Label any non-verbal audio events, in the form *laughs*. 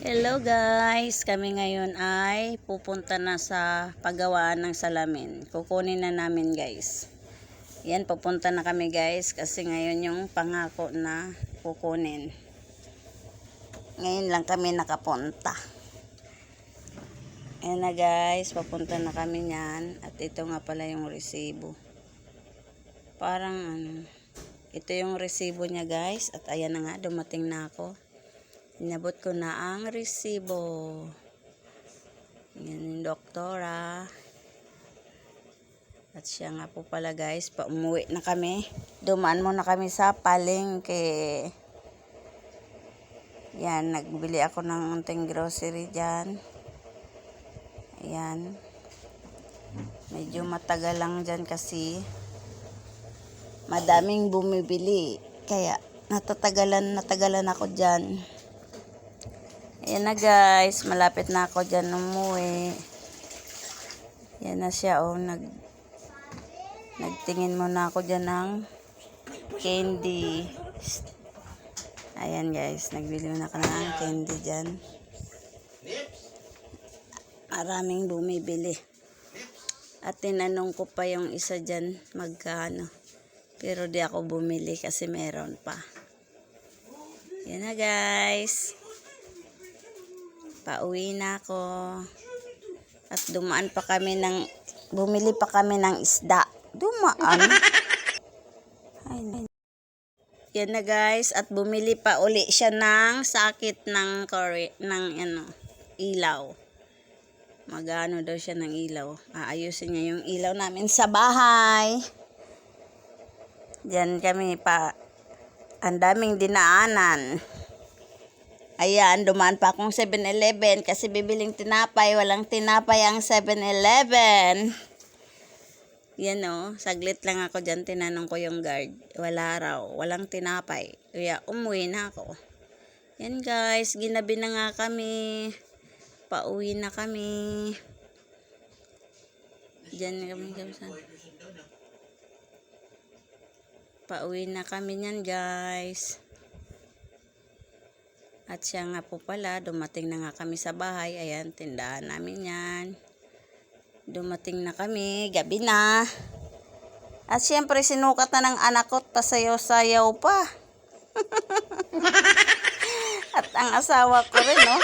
Hello guys, kami ngayon ay pupunta na sa paggawaan ng salamin. Kukunin na namin guys. Yan, pupunta na kami guys kasi ngayon yung pangako na kukunin. Ngayon lang kami nakapunta. Ayan na guys, papunta na kami niyan. At ito nga pala yung resibo. Parang ano, ito yung resibo niya guys. At ayan na nga, dumating na ako. Inabot ko na ang resibo. Yan yung doktora. At siya nga po pala guys, paumuwi na kami. Dumaan muna kami sa palengke. Yan, nagbili ako ng unting grocery dyan. Ayan. Medyo matagal lang dyan kasi madaming bumibili. Kaya natatagalan, natagalan ako dyan. Ayan na guys, malapit na ako dyan umuwi. Yan na siya oh, nag nagtingin muna ako dyan ng candy. Ayan guys, nagbili muna ako ng candy dyan. Maraming bumibili. At tinanong ko pa yung isa dyan magkano. Pero di ako bumili kasi meron pa. Yan na guys. Pauwi na ako. At dumaan pa kami ng, bumili pa kami ng isda. Dumaan. Ay, ay. Yan na guys. At bumili pa uli siya ng sakit ng, kore, ng ano, ilaw. Magano daw siya ng ilaw. Aayusin niya yung ilaw namin sa bahay. Diyan kami pa. Ang daming dinaanan. Ayan, dumaan pa akong 7-Eleven kasi bibiling tinapay. Walang tinapay ang 7-Eleven. Yan o, saglit lang ako dyan. Tinanong ko yung guard. Wala raw. Walang tinapay. Kaya umuwi na ako. Yan guys, ginabi na nga kami. Pauwi na kami. Diyan na kami kami. Pauwi na kami niyan guys. At siya nga po pala, dumating na nga kami sa bahay. Ayan, tindahan namin yan. Dumating na kami, gabi na. At syempre, sinukat na ng anak ko, pasayaw-sayaw pa. *laughs* At ang asawa ko rin, no?